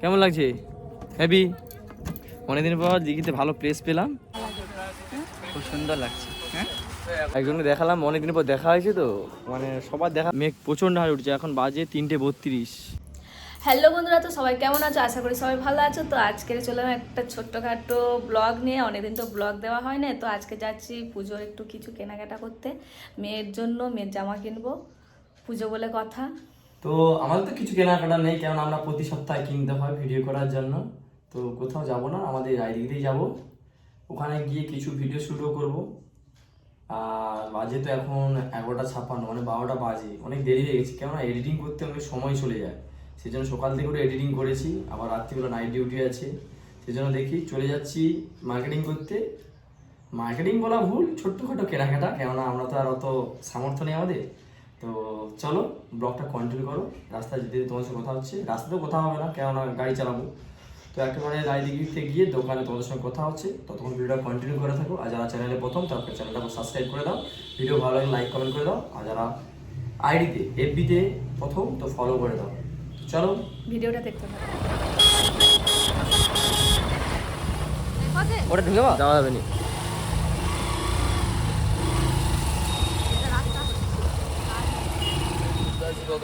কেমন লাগছে? হ্যাপি অনেকদিন পর দিঘিতে ভালো প্লেস পেলাম। খুব সুন্দর লাগছে হ্যাঁ? একজনকে দেখালাম, অনেকদিন পর দেখা হয়েছে তো মানে সবার দেখা মেঘ প্রচণ্ড হারে উঠছে, এখন বাজে তিনটে বত্রিশ। হ্যালো বন্ধুরা, তো সবাই কেমন আছো? আশা করি সবাই ভালো আছো। তো আজকে চলে একটা ছোট্টখাটো ব্লগ নিয়ে। অনেকদিন তো ব্লগ দেওয়া হয় না তো আজকে যাচ্ছি পুজোর একটু কিছু কেনাকাটা করতে। মেয়ের জন্য মেয়ের জামা কিনবো, পুজো বলে কথা। তো আমাদের তো কিছু কেনাকাটা নেই কারণ আমরা প্রতি সপ্তাহে কিনতে হয় ভিডিও করার জন্য। তো কোথাও যাব না, আমাদের আইডিতেই যাব। ওখানে গিয়ে কিছু ভিডিও শুটও করব। আর বাজে তো এখন এগারোটা ছাপ্পান্ন মানে বারোটা বাজে। অনেক দেরি হয়ে গেছে, কেননা এডিটিং করতে অনেক সময় চলে যায়। সেই জন্য সকাল থেকে করে এডিটিং করেছি, আবার রাত্রিবেলা নাইট ডিউটি আছে। সেই জন্য দেখি চলে যাচ্ছি মার্কেটিং করতে। মার্কেটিং বলা ভুল, ছোট্টখাটো কেনাকাটা, কেননা আমরা তো আর অত সামর্থ্য নেই আমাদের। তো চলো ব্লগটা কন্টিনিউ করো। রাস্তায় যেতে যেতে তোমাদের সঙ্গে কথা হচ্ছে। রাস্তাতেও কথা হবে না কেননা গাড়ি চালাবো। তো একেবারে রায়দিঘিতে গিয়ে দোকানে তোমাদের সঙ্গে কথা হচ্ছে। ততক্ষণ ভিডিওটা কন্টিনিউ করে থাকো। আর যারা চ্যানেলে প্রথম তারপরে চ্যানেলটাকে সাবস্ক্রাইব করে দাও। ভিডিও ভালো লাগলে লাইক কমেন্ট করে দাও। আর যারা আইডিতে এফবিতে প্রথম তো ফলো করে দাও। চলো। ভিডিওটা দেখতে থাকো। ওটা ঢুকে যাওয়া যাবে না।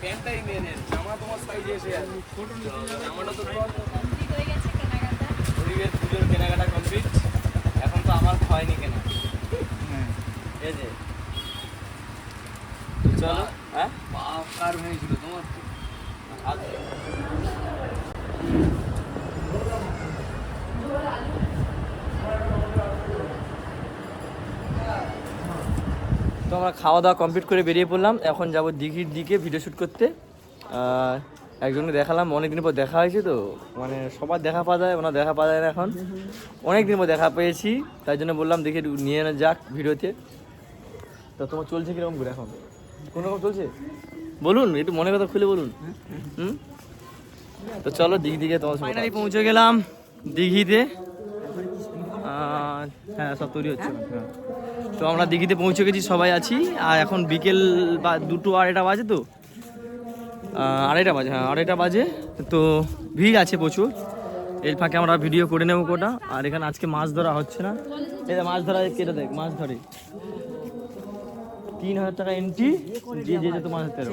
প্যান্টটাই নিয়ে নেন। জামা তোমার সাইজে এসে জামাটা তো পুজোর কেনাকাটা কমপ্লিট এখন তো আমার হয়নি কেনা। হ্যাঁ এই যে। চলো হ্যাঁ? বাপ কার হয়েছিল তোমার। আমরা খাওয়া দাওয়া কমপ্লিট করে বেরিয়ে পড়লাম। এখন যাব দিঘির দিকে ভিডিও শ্যুট করতে। একজনকে দেখালাম অনেক দিন পর দেখা হয়েছে তো। মানে সবার দেখা পাওয়া যায়, ওনার দেখা পাওয়া যায় না এখন। অনেক দিন পর দেখা পেয়েছি, তাই জন্য বললাম দেখি নিয়ে না যাক ভিডিওতে। তো তোমার চলছে কীরকম করে এখন? কোন রকম চলছে? বলুন, একটু মনে কথা খুলে বলুন। হুম? তো চলো দিঘি দিকে তোমার পৌঁছে গেলাম দিঘিতে। হ্যাঁ সব তৈরি হচ্ছে। হ্যাঁ। তো আমরা দিঘিতে পৌঁছে গেছি সবাই আছি। আর এখন বিকেল বা দুটো আড়াইটা বাজে তো। আড়াইটা বাজে হ্যাঁ আড়াইটা বাজে। তো ভিড় আছে প্রচুর। এর ফাঁকে আমরা ভিডিও করে নেব কোটা আর এখানে আজকে মাছ ধরা হচ্ছে না। এটা মাছ ধরা কেটে দেখ মাছ ধরে। তিন হাজার টাকা এন্ট্রি যে যে ধরতে পারো।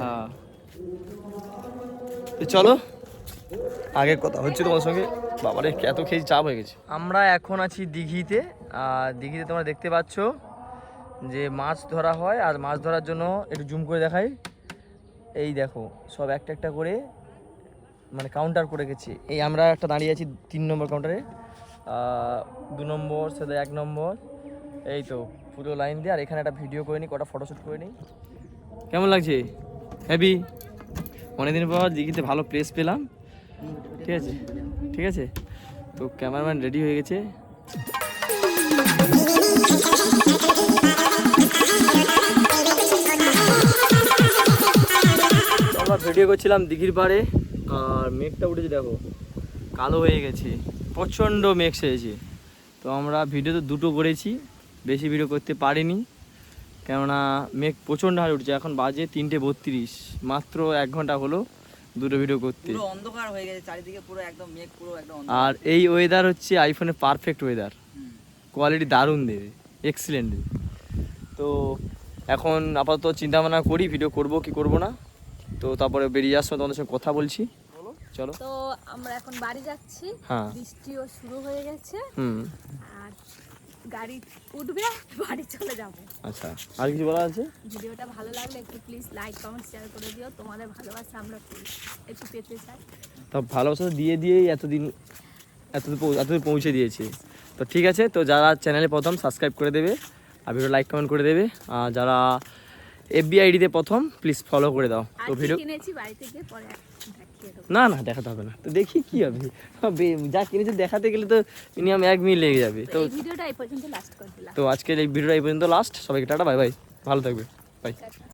হ্যাঁ। তো চলো আগের কথা হচ্ছে তোমার সঙ্গে। বাবারে এত খেয়ে চাপ হয়ে গেছে। আমরা এখন আছি দিঘিতে। আর দিঘিতে তোমরা দেখতে পাচ্ছ যে মাছ ধরা হয়, আর মাছ ধরার জন্য একটু জুম করে দেখাই। এই দেখো, সব একটা একটা করে মানে কাউন্টার করে গেছে। এই আমরা একটা দাঁড়িয়ে আছি তিন নম্বর কাউন্টারে দু নম্বর, সাথে এক নম্বর। এই তো, পুরো লাইন দিয়ে। আর এখানে একটা ভিডিও করে নিই, কটা ফটোশ্যুট করে নিই। কেমন লাগছে? হ্যাপি অনেকদিন পর দিঘিতে ভালো প্লেস পেলাম। ঠিক আছে? ঠিক আছে? তো ক্যামেরাম্যান রেডি হয়ে গেছে? আমরা ভিডিও করছিলাম দিঘির পাড়ে, আর মেঘটা উঠেছে দেখো। কালো হয়ে গেছে। প্রচণ্ড মেঘ সেরেছে তো আমরা ভিডিও তো দুটো করেছি, বেশি ভিডিও করতে পারিনি। কেননা মেঘ প্রচণ্ড হারে উঠছে। এখন বাজে তিনটে বত্রিশ। মাত্র এক ঘণ্টা হলো। দুটো ভিডিও করতে। পুরো অন্ধকার হয়ে গেছে চারিদিকে পুরো একদম মেঘ পুরো একদম আর এই ওয়েদার হচ্ছে আইফোনের পারফেক্ট ওয়েদার কোয়ালিটি দারুণ দেবে এক্সিলেন্ট দেবে। তো এখন আপাতত চিন্তা ভাবনা করি ভিডিও করব কি করব না। তো তারপরে বেরিয়ে যাওয়ার সময় তোমাদের সঙ্গে কথা বলছি। চলো। তো আমরা এখন বাড়ি যাচ্ছি। হ্যাঁ। বৃষ্টিও শুরু হয়ে গেছে। হুম। আর গাড়ি উঠবে বাড়ি চলে যাব। আচ্ছা আর কিছু বলা আছে? ভিডিওটা ভালো লাগলে একটু প্লিজ লাইক কমেন্ট শেয়ার করে দিও। তোমাদের ভালোবাসা আমরা একটু পেতে চাই। তা ভালোবাসা দিয়ে দিয়েই এতদিন এতদূর এতদূর পৌঁছে দিয়েছি। তো ঠিক আছে তো যারা চ্যানেলে প্রথম সাবস্ক্রাইব করে দেবে আর ভিডিও লাইক কমেন্ট করে দেবে। আর যারা এফবি আইডিতে প্রথম প্লিজ ফলো করে দাও। তো ভিডিও কিনেছি বাড়িতে গিয়ে পরে না না দেখাতে হবে না। তো দেখি কি হবে। হবে, যা কিনেছে দেখাতে গেলে তো মিনিমাম এক মিনিট লেগে যাবে। তো তো এই ভিডিওটা এই পর্যন্ত লাস্ট করে দিলাম। তো আজকের এই ভিডিওটা এই পর্যন্ত লাস্ট সবাইকে টাটা বাই বাই। ভালো থাকবে। বাই।